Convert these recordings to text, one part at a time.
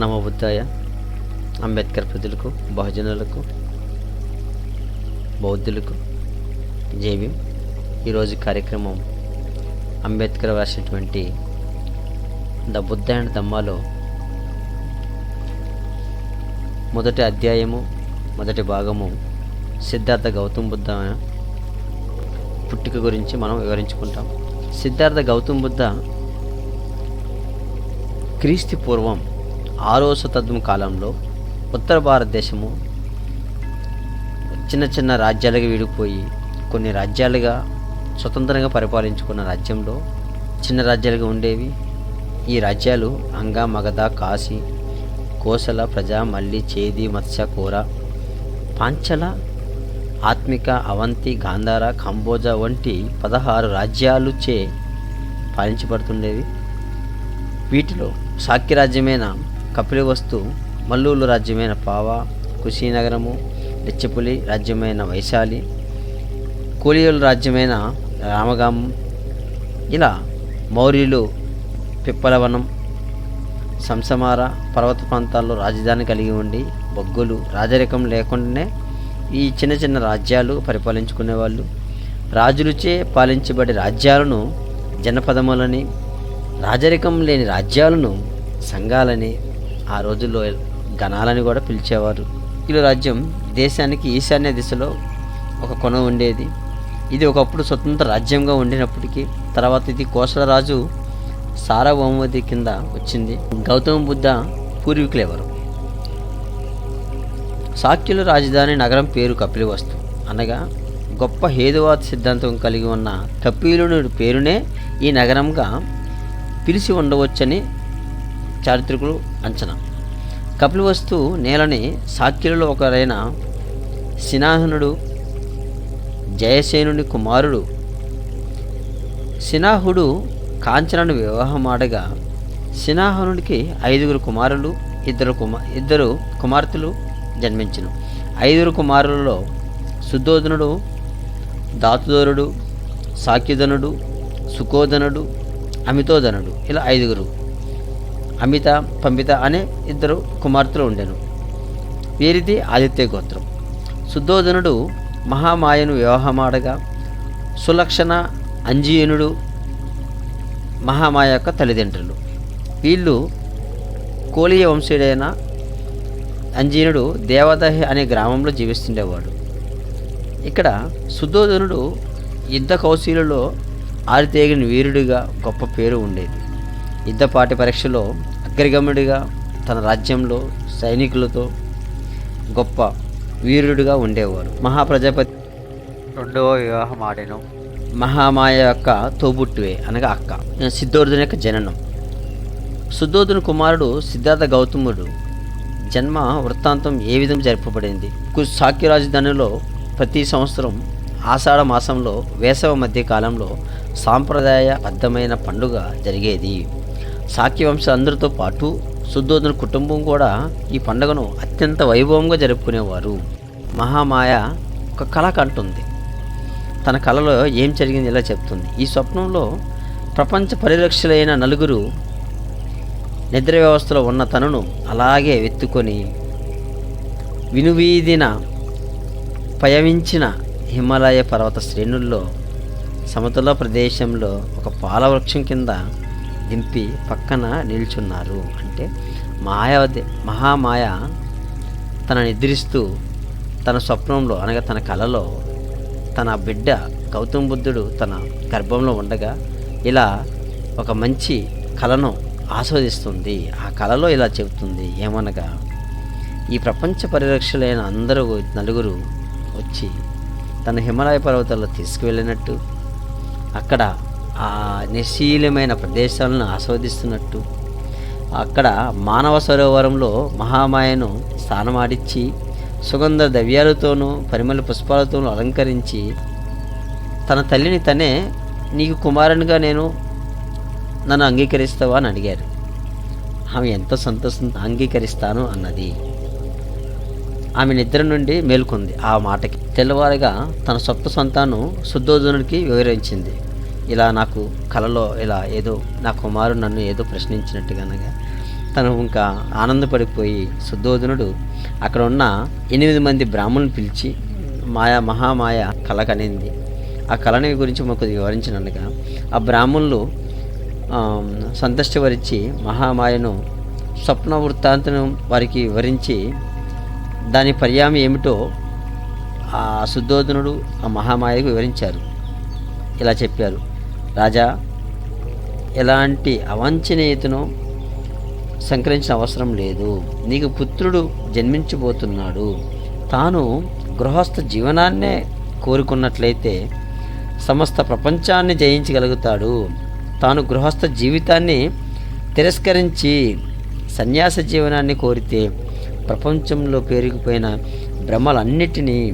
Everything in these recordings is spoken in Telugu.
నమబుద్ధాయ అంబేద్కర్ ప్రజలకు బహుజనులకు బౌద్ధులకు జేబీ. ఈరోజు కార్యక్రమం అంబేద్కర్ రాసినటువంటి ద బుద్ధ అండ్ దమ్మాలో మొదటి అధ్యాయము మొదటి భాగము సిద్ధార్థ గౌతమ్ బుద్ధ పుట్టుక గురించి మనం వివరించుకుంటాం. సిద్ధార్థ గౌతమ్ బుద్ధ క్రీస్తు పూర్వం ఆరో శతాబ్దం కాలంలో ఉత్తర భారతదేశము చిన్న చిన్న రాజ్యాలుగా విడిపోయి కొన్ని రాజ్యాలుగా స్వతంత్రంగా పరిపాలించుకున్న రాజ్యంలో చిన్న రాజ్యాలుగా ఉండేవి. ఈ రాజ్యాలు అంగ మగధ కాశీ కోసల ప్రజా మల్లి చేది మత్స్య కూర పాంచల ఆత్మిక అవంతి గాంధార కంబోజ వంటి పదహారు రాజ్యాలుచే పాలించబడుతుండేవి. వీటిలో శాక్యరాజ్యమైన కపిలివస్తు మల్లూలు రాజ్యమైన పావ కుశీనగరము నెచ్చపులి రాజ్యమైన వైశాలి కూలియుల రాజ్యమైన రామగామం ఇలా మౌర్యులు పిప్పలవనం సంసమార పర్వత ప్రాంతాల్లో రాజధాని కలిగి ఉండి బొగ్గులు రాజరికం లేకుండానే ఈ చిన్న చిన్న రాజ్యాలు పరిపాలించుకునేవాళ్ళు. రాజులచే పాలించబడే రాజ్యాలను జనపదములని రాజరికం లేని రాజ్యాలను సంఘాలని ఆ రోజుల్లో గణాలని కూడా పిలిచేవారు. వీళ్ళ రాజ్యం దేశానికి ఈశాన్య దిశలో ఒక కొన ఉండేది. ఇది ఒకప్పుడు స్వతంత్ర రాజ్యంగా ఉండినప్పటికీ తర్వాత ఇది కోసల రాజు సార్వభౌమతి కింద వచ్చింది. గౌతమ బుద్ధ పూర్వీకులు ఎవరు శాక్యుల రాజధాని నగరం పేరు కపిలవస్తు. అనగా గొప్ప హేతువాద సిద్ధాంతం కలిగి ఉన్న కపిలుని పేరునే ఈ నగరంగా పిలిచి ఉండవచ్చని చారిత్రకులు అంచనా. కపిలవస్తు నేలని శాక్యులలో ఒకరైన సినాహనుడు జయసేనుని కుమారుడు. సినాహుడు కాంచనను వివాహమాడగా సినాహనుడికి ఐదుగురు కుమారులు ఇద్దరు కుమా ఇద్దరు కుమార్తెలు జన్మించను. ఐదుగురు కుమారులలో శుద్ధోధనుడు దాతుదోరుడు సాక్యుధనుడు సుకోధనుడు అమితోధనుడు ఇలా ఐదుగురు అమిత పంపిత అనే ఇద్దరు కుమార్తెలు ఉండెను. వీరిది ఆదిత్య గోత్రం. సుద్ధోధనుడు మహామాయను వివాహమాడగా సులక్షణ అంజీయనుడు మహామాయ యొక్క తల్లిదండ్రులు. వీళ్ళు కోలియ వంశీయుడైన అంజీనుడు దేవదహి అనే గ్రామంలో జీవిస్తుండేవాడు. ఇక్కడ సుధోధనుడు యుద్ధ కౌశీలలో ఆరితేగిన వీరుడిగా గొప్ప పేరు ఉండేది. యుద్ధపాటి పరీక్షలో అగ్రగమ్యుడిగా తన రాజ్యంలో సైనికులతో గొప్ప వీరుడిగా ఉండేవాడు మహాప్రజాపతి రెండవ వివాహం ఆడెను. మహామాయ యొక్క తోబుట్టువే అనగా అక్క. సిద్ధోర్ధుని యొక్క జననం. సుద్ధోధుని కుమారుడు సిద్ధార్థ గౌతముడు జన్మ వృత్తాంతం ఏ విధంగా జరపబడింది? శాక్య రాజధానిలో ప్రతి సంవత్సరం ఆషాఢ మాసంలో వేసవ మధ్య కాలంలో సాంప్రదాయబద్ధమైన పండుగ జరిగేది. శాక్యవంశ అందరితో పాటు శుద్ధోధన కుటుంబం కూడా ఈ పండుగను అత్యంత వైభవంగా జరుపుకునేవారు. మహామాయ ఒక కళ కంటుంది. తన కళలో ఏం జరిగింది ఇలా చెప్తుంది. ఈ స్వప్నంలో ప్రపంచ పరిరక్షలైన నలుగురు నిద్ర వ్యవస్థలో ఉన్న తనను అలాగే ఎత్తుకొని వినువీదిన పయవించిన హిమాలయ పర్వత శ్రేణుల్లో సమతల ప్రదేశంలో ఒక పాలవృక్షం కింద దింపి పక్కన నిల్చున్నారు. అంటే మాయావతి మహామాయ తన నిద్రిస్తూ తన స్వప్నంలో అనగా తన కలలో తన బిడ్డ గౌతమ బుద్ధుడు తన గర్భంలో ఉండగా ఇలా ఒక మంచి కళను ఆస్వాదిస్తుంది. ఆ కళలో ఇలా చెబుతుంది. ఏమనగా ఈ ప్రపంచ పరిరక్షలైన అందరూ నలుగురు వచ్చి తన హిమాలయ పర్వతాల్లో తీసుకువెళ్ళినట్టు అక్కడ ఆ నిశీలమైన ప్రదేశాలను ఆస్వాదిస్తున్నట్టు. అక్కడ మానవ సరోవరంలో మహామాయను స్నానమాడిచ్చి సుగంధ ద్రవ్యాలతోనూ పరిమళ పుష్పాలతోనూ అలంకరించి తన తల్లిని తనే నీకు కుమారునిగా నేను నన్ను అంగీకరిస్తావా? అని అడిగారు. ఆమె ఎంతో సంతోషం అంగీకరిస్తాను? అన్నది. ఆమె నిద్ర నుండి మేల్కొంది. ఆ మాటకి తెల్లవారుగా తన సొంత సంతానం శుద్ధోధనుడికి వివరించింది. ఇలా నాకు కలలో ఇలా ఏదో నా కుమారుడు నన్ను ఏదో ప్రశ్నించినట్టుగానగా తను ఇంకా ఆనందపడిపోయి శుద్ధోధనుడు అక్కడ ఉన్న ఎనిమిది మంది బ్రాహ్మణులు పిలిచి మాయా మహామాయ కళ కనింది ఆ కళని గురించి మాకు వివరించినట్టుగా ఆ బ్రాహ్మణులు ఆ, సంతృష్టివరించి మహామాయను స్వప్న వృత్తాంతను వారికి వివరించి దాని పర్యాయం ఏమిటో ఆ శుద్ధోధనుడు ఆ మహామాయకు వివరించారు. ఇలా చెప్పారు. రాజా ఎలాంటి అవాంఛనీయతను సంకరించిన అవసరం లేదు. నీకు పుత్రుడు జన్మించబోతున్నాడు. తాను గృహస్థ జీవనాన్నే కోరుకున్నట్లయితే సమస్త ప్రపంచాన్ని జయించగలుగుతాడు. తాను గృహస్థ జీవితాన్ని తిరస్కరించి సన్యాస జీవనాన్ని కోరితే ప్రపంచంలో పేరుకుపోయిన భ్రమలన్నిటినీ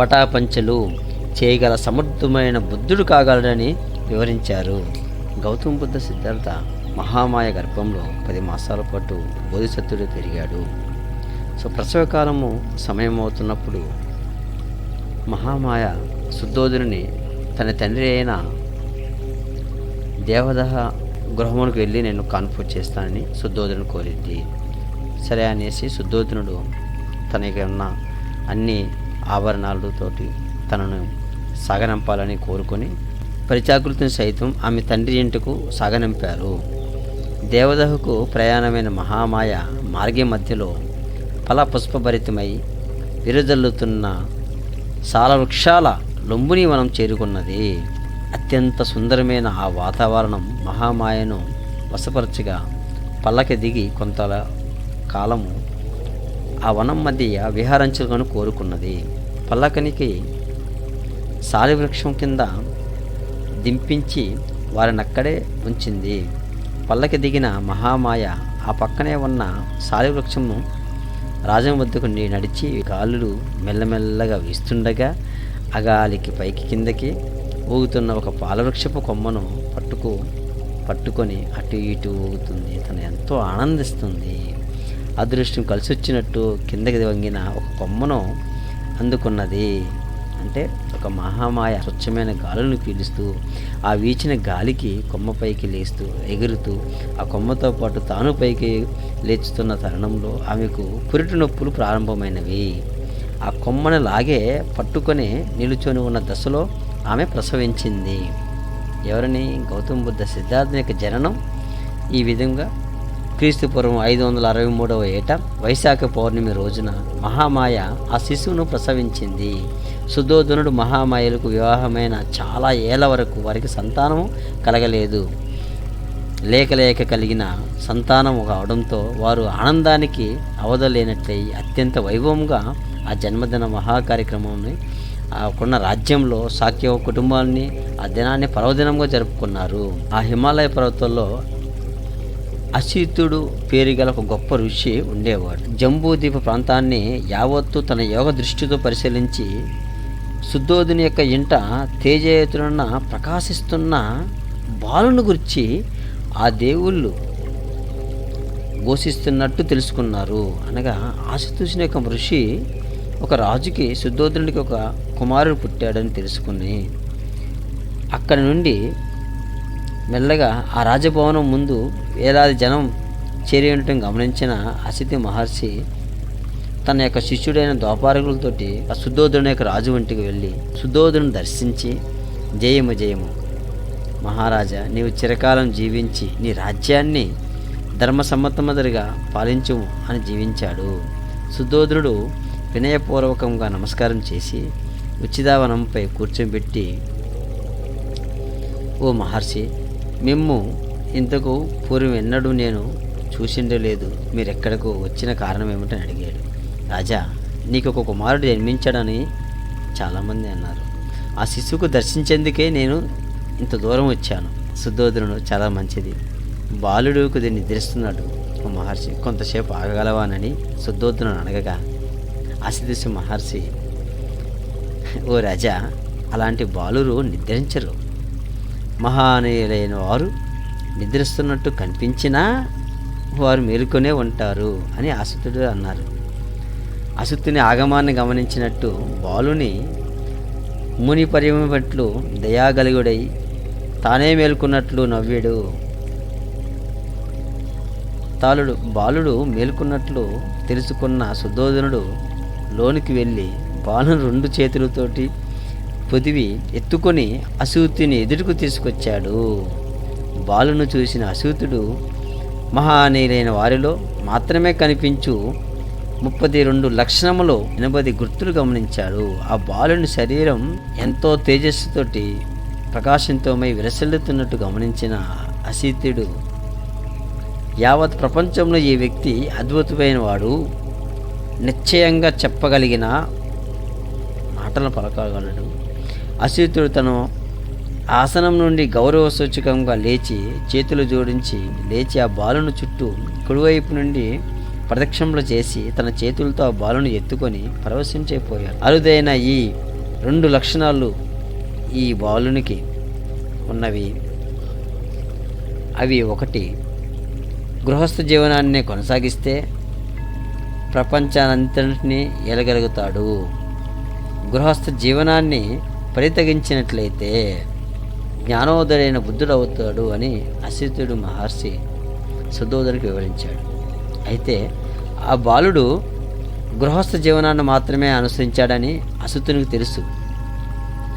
పటాపంచలు చేయగల సమర్థమైన బుద్ధుడు కాగలడని వివరించారు. గౌతమ బుద్ధ సిద్ధార్థ మహామాయ గర్భంలో పది మాసాల పాటు బోధిసత్తుడు పెరిగాడు. సో ప్రసవకాలము సమయం అవుతున్నప్పుడు మహామాయ శుద్ధోధుని తన తండ్రి అయిన దేవదహ గృహమునికి వెళ్ళి నేను కాన్ఫర్ చేస్తానని శుద్ధోధనుడు కోరింది. సరే అనేసి శుద్ధోధనుడు తనకి ఉన్న అన్ని ఆభరణాలతోటి తనను సాగనంపాలని కోరుకొని పరిచాకృతిని సైతం ఆమె తండ్రి ఇంటికు సాగనంపారు. దేవదహకు ప్రయాణమైన మహామాయ మార్గే మధ్యలో ఫల పుష్పభరితమై విరుదల్లుతున్న సాలవృక్షాల లొంబుని వనం చేరుకున్నది. అత్యంత సుందరమైన ఆ వాతావరణం మహామాయను వశపరచగా పల్లకి దిగి కొంత కాలము ఆ వనం మధ్య విహారించులను కోరుకున్నది. పల్లకనికి సాలివృక్షం కింద దింపించి వారిని అక్కడే ఉంచింది. పల్లకి దిగిన మహామాయ ఆ పక్కనే ఉన్న సాలివృక్షము రాజం వద్దకు నడిచి గాలులు మెల్లమెల్లగా వీస్తుండగా అగాలికి పైకి కిందకి ఊగుతున్న ఒక పాలవృక్షపు కొమ్మను పట్టుకు పట్టుకొని అటు ఇటు ఊగుతుంది. తను ఎంతో ఆనందిస్తుంది. అదృష్టం కలిసి వచ్చినట్టు కిందకి వంగిన ఒక కొమ్మను అందుకున్నది. అంటే ఒక మహామాయ స్వచ్ఛమైన గాలులను పీలుస్తూ ఆ వీచిన గాలికి కొమ్మపైకి లేస్తూ ఎగురుతూ ఆ కొమ్మతో పాటు తాను పైకి లేచుతున్న తరుణంలో ఆమెకు పురిటి నొప్పులు ప్రారంభమైనవి. ఆ కొమ్మను లాగే పట్టుకొని నిలుచొని ఉన్న దశలో ఆమె ప్రసవించింది. ఎవరిని? గౌతమ బుద్ధ సిద్ధార్థ యొక్క జననం? ఈ విధంగా క్రీస్తుపూర్వం ఐదు వందల అరవై మూడవ ఏట వైశాఖ పౌర్ణమి రోజున మహామాయ ఆ శిశువును ప్రసవించింది. సుధోధనుడు మహామాయలకు వివాహమైన చాలా ఏళ్ళ వరకు వారికి సంతానము కలగలేదు. లేక లేక కలిగిన సంతానం కావడంతో వారు ఆనందానికి అవదలేనట్లయి అత్యంత వైభవంగా ఆ జన్మదిన మహా కార్యక్రమాన్ని రాజ్యంలో సాక్య కుటుంబాన్ని ఆ దినాన్ని పర్వదినంగా జరుపుకున్నారు. ఆ హిమాలయ పర్వతాల్లో అసితుడు పేరు గల ఒక గొప్ప ఋషి ఉండేవాడు. జంబూద్వీప ప్రాంతాన్ని యావత్తు తన యోగ దృష్టితో పరిశీలించి శుద్ధోధుని యొక్క ఇంట తేజేతున్న ప్రకాశిస్తున్న బాలును గురించి ఆ దేవుళ్ళు ఘోషిస్తున్నట్టు తెలుసుకున్నారు. అనగా ఆశతూసిన యొక్క ఋషి ఒక రాజుకి శుద్ధోధనుడికి ఒక కుమారుడు పుట్టాడని తెలుసుకుని అక్కడి నుండి మెల్లగా ఆ రాజభవనం ముందు వేలాది జనం చేరి ఉండటం గమనించిన అసితి మహర్షి తన యొక్క శిష్యుడైన దోపారకులతోటి ఆ శుద్ధోధుని యొక్క రాజు ఇంటికి వెళ్ళి శుద్ధోధుని దర్శించి జయము జయము. మహారాజా నీవు చిరకాలం జీవించి నీ రాజ్యాన్ని ధర్మసమ్మతమదరిగా పాలించు అని జీవించాడు. శుద్ధోధనుడు వినయపూర్వకంగా నమస్కారం చేసి ఉచితావనంపై కూర్చోబెట్టి ఓ మహర్షి మిమ్ము ఇంతకు పూర్వం ఎన్నడూ నేను చూసిండలేదు మీరు మీరెక్కడకు వచ్చిన కారణం ఏమిటని అడిగాడు. రాజా నీకు ఒక కుమారుడు జన్మించాడని చాలామంది అన్నారు. ఆ శిశువుకు దర్శించేందుకే నేను ఇంత దూరం వచ్చాను. శుద్ధోదనుడు చాలా మంచిది. బాలుడు కొద్ది నిద్రిస్తున్నాడు. ఓ మహర్షి కొంతసేపు ఆగగలవానని శుద్ధోదనుడు అడగగా అసిదిశ మహర్షి ఓ రాజా అలాంటి బాలురు నిద్రించరు. మహానీయులైన వారు నిద్రిస్తున్నట్టు కనిపించినా వారు మేలుకొనే ఉంటారు అని అసుతుడు అన్నారు. అసుతుని ఆగమాన్ని గమనించినట్టు బాలుని ముని పరిమట్లు దయాగలుగుడై తానే మేల్కొన్నట్లు నవ్వాడు. తాలుడు బాలుడు మేలుకున్నట్లు తెలుసుకున్న సుధోధనుడు లోనికి వెళ్ళి బాలును రెండు చేతులతోటి పొదివి ఎత్తుకొని అసూతిని ఎదురుకు తీసుకొచ్చాడు. బాలును చూసిన అసూతుడు మహానీయులైన వారిలో మాత్రమే కనిపించు ముప్పది రెండు లక్షణములో ఎనభై గుర్తులు గమనించాడు. ఆ బాలుని శరీరం ఎంతో తేజస్సుతోటి ప్రకాశంతోమై విరసిల్లుతున్నట్టు గమనించిన అసీతుడు యావత్ ప్రపంచంలో ఈ వ్యక్తి అద్భుతమైన వాడు నిశ్చయంగా చెప్పగలిగిన మాటలు పలకగలడు. అసీతుడు తను ఆసనం నుండి గౌరవ సూచకంగా లేచి చేతులు జోడించి లేచి ఆ బాలును చుట్టూ కుడివైపు నుండి ప్రదక్షిణలు చేసి తన చేతులతో ఆ బాలును ఎత్తుకొని పరవశించైపోయాడు అరుదైన ఈ రెండు లక్షణాలు ఈ బాలునికి ఉన్నవి. అవి ఒకటి గృహస్థ జీవనాన్ని కొనసాగిస్తే ప్రపంచానంతటినీ ఎలగలుగుతాడు. గృహస్థ జీవనాన్ని పరితగించినట్లయితే జ్ఞానోదరైన బుద్ధుడవుతాడు అని అసితుడు మహర్షి సుధోదరికి వివరించాడు. అయితే ఆ బాలుడు గృహస్థ జీవనాన్ని మాత్రమే అనుసరించాడని అసుతునికి తెలుసు.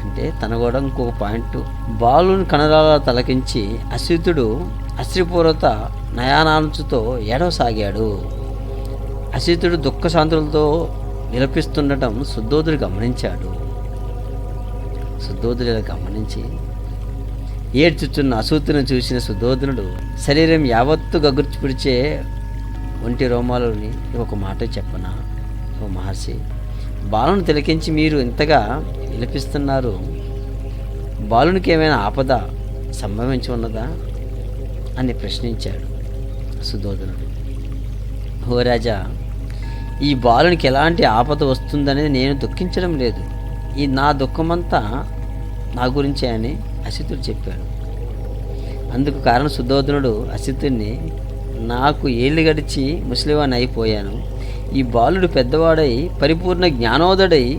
అంటే తన కూడా ఇంకొక పాయింట్. బాలుని కనరాల తలకించి అసితుడు అశ్రిపూర్వత నయానాంచుతో ఏడవసాగాడు అసితుడు దుఃఖశాంతులతో నిలపిస్తుండటం శుద్ధోదుడు గమనించాడు. శుద్ధోదుడు గమనించి ఏడ్చుచున్న అసూతును చూసిన శుద్ధోధనుడు శరీరం యావత్తు గగుర్చి పిడిచే ఒంటి రోమాలని ఒక మాట చెప్పనా? ఓ మహర్షి బాలును తిలకించి మీరు ఇంతగా విలపిస్తున్నారు. బాలునికి ఏమైనా ఆపద సంభవించి ఉన్నదా? అని ప్రశ్నించాడు సుధోధనుడు ఓ రాజా ఈ బాలునికి ఎలాంటి ఆపద వస్తుందనేది నేను దుఃఖించడం లేదు. ఈ నా దుఃఖమంతా నా గురించే అని అసితుడు చెప్పాడు. అందుకు కారణం శుద్ధోధనుడు అసితుడిని నాకు ఏళ్ళు గడిచి ముసలివాణ్ణి అయిపోయాను. ఈ బాలుడు పెద్దవాడై పరిపూర్ణ జ్ఞానోదడై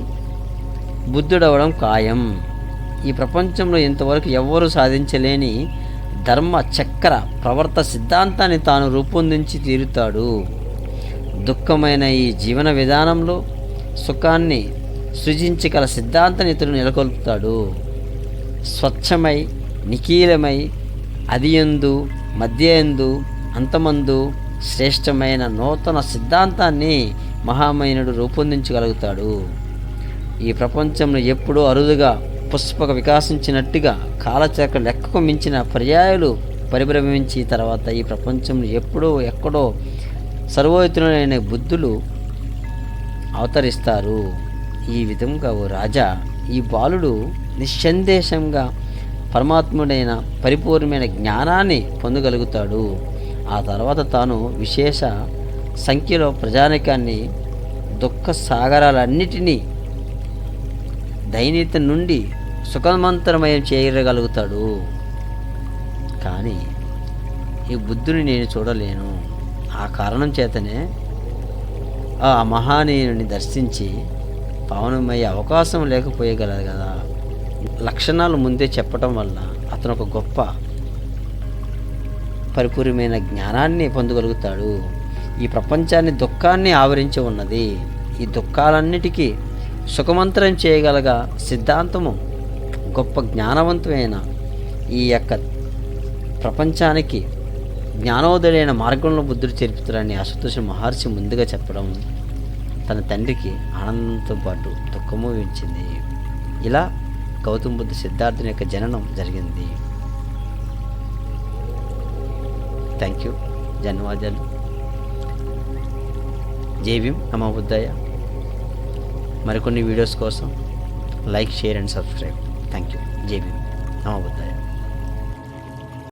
బుద్ధుడవడం ఖాయం. ఈ ప్రపంచంలో ఇంతవరకు ఎవ్వరూ సాధించలేని ధర్మ చక్ర ప్రవర్త సిద్ధాంతాన్ని తాను రూపొందించి తీరుతాడు. దుఃఖమైన ఈ జీవన విధానంలో సుఖాన్ని సృజించగల సిద్ధాంతాన్ని ఇతడు నెలకొల్పుతాడు. స్వచ్ఛమై నిఖీలమై అదియందు మధ్యందు అంతమందు శ్రేష్టమైన నూతన సిద్ధాంతాన్ని మహామైనడు రూపొందించగలుగుతాడు. ఈ ప్రపంచంలో ఎప్పుడూ అరుదుగా పుష్పక వికాసించినట్టుగా కాలచక్ర లెక్కకు మించిన పర్యాయాలు పరిభ్రమించి తర్వాత ఈ ప్రపంచంలో ఎప్పుడో ఎక్కడో సర్వోత్తరులైన బుద్ధులు అవతరిస్తారు. ఈ విధంగా ఓ రాజా ఈ బాలుడు నిస్సందేశంగా పరమాత్ముడైన పరిపూర్ణమైన జ్ఞానాన్ని పొందగలుగుతాడు. ఆ తర్వాత తాను విశేష సంఖ్యలో ప్రజానికాన్ని దుఃఖ సాగరాలన్నిటినీ దైన్యత నుండి సుఖమంతరమయం చేయగలుగుతాడు. కానీ ఈ బుద్ధుని నేను చూడలేను. ఆ కారణం చేతనే ఆ మహానీయుని దర్శించి పావనమయ్యే అవకాశం లేకపోయగలదు కదా. లక్షణాలు ముందే చెప్పటం వల్ల అతను ఒక గొప్ప పరిపూర్ణమైన జ్ఞానాన్ని పొందగలుగుతాడు. ఈ ప్రపంచాన్ని దుఃఖాన్ని ఆవరించి ఉన్నది. ఈ దుఃఖాలన్నిటికీ సుఖమంతరం చేయగలగా సిద్ధాంతము గొప్ప జ్ఞానవంతమైన ఈ యొక్క ప్రపంచానికి జ్ఞానోదయైన మార్గంలో బుద్ధుడు చేర్పుతారని అశుతోష మహర్షి ముందుగా చెప్పడం తన తండ్రికి ఆనందంతో పాటు దుఃఖము వించింది ఇలా గౌతమ బుద్ధ సిద్ధార్థుని యొక్క జననం జరిగింది. థ్యాంక్ యూ ధన్యవాదాలు. జై నమ బుద్ధయ్య మరికొన్ని వీడియోస్ కోసం like share and subscribe. Thank you జై నమ బుద్ధయ్య